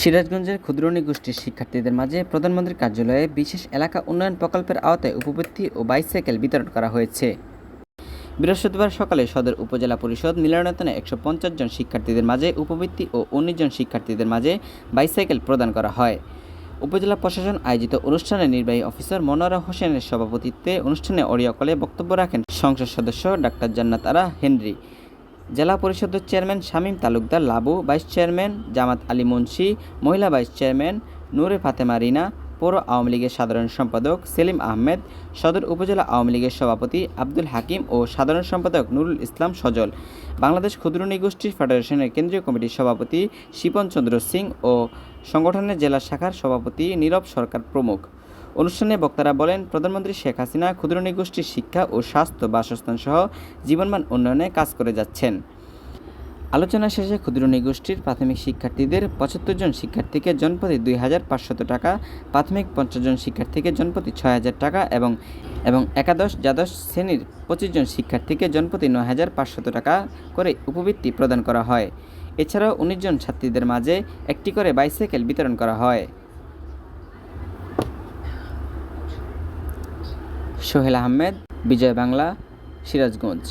সিরাজগঞ্জের ক্ষুদ্রণী গোষ্ঠীর শিক্ষার্থীদের মাঝে প্রধানমন্ত্রীর কার্যালয়ে বিশেষ এলাকা উন্নয়ন প্রকল্পের আওতায় উপবৃত্তি ও বাইসাইকেল বিতরণ করা হয়েছে। বৃহস্পতিবার সকালে সদর উপজেলা পরিষদ মিলনায়তনে একশো পঞ্চাশ জন শিক্ষার্থীদের মাঝে উপবৃত্তি ও উনিশ জন শিক্ষার্থীদের মাঝে বাইসাইকেল প্রদান করা হয়। উপজেলা প্রশাসন আয়োজিত অনুষ্ঠানে নির্বাহী অফিসার মনোয়ারা হোসেনের সভাপতিত্বে অনুষ্ঠানে অডিওকলে বক্তব্য রাখেন সংসদ সদস্য ডাক্তার জান্নাত আরা হেনরি। জেলা পরিষদের chairman Shamim Talukdar Labu, vice chairman Jamat Ali Munshi, মহিলা ভাইস চেয়ারম্যান নূরে ফাতেমা রিনা, পৌর আওয়ামী লীগের সাধারণ সম্পাদক সেলিম আহমেদ, সদর উপজেলা আওয়ামী লীগের সভাপতি আব্দুল হাকিম ও সাধারণ সম্পাদক নুরুল ইসলাম সজল। বাংলাদেশ ক্ষুদ্রণী গোষ্ঠী ফেডারেশনের কেন্দ্রীয় কমিটির সভাপতি শিপন চন্দ্র সিং ও সংগঠনের জেলা শাখার সভাপতি নীরব সরকার প্রমুখ। অনুষ্ঠানে বক্তারা বলেন, প্রধানমন্ত্রী শেখ হাসিনা ক্ষুদ্রণী গোষ্ঠীর শিক্ষা ও স্বাস্থ্য বাসস্থান সহ জীবনমান উন্নয়নে কাজ করে যাচ্ছেন। আলোচনা শেষে ক্ষুদ্রণী গোষ্ঠীর প্রাথমিক শিক্ষার্থীদের পঁচাত্তর জন শিক্ষার্থীকে জনপ্রতি দুই হাজার পাঁচশত টাকা, প্রাথমিক পঞ্চাশ জন শিক্ষার্থীকে জনপ্রতি ছয় হাজার টাকা এবং এবং একাদশ, দ্বাদশ শ্রেণির পঁচিশ জন শিক্ষার্থীকে জনপ্রতি নয় হাজার পাঁচশত টাকা করে উপবৃত্তি প্রদান করা হয়। এছাড়াও উনিশ জন ছাত্রীদের মাঝে একটি করে বাইসাইকেল বিতরণ করা হয়। সোহেল আহমেদ বিজয় বাংলা সিরাজগঞ্জ।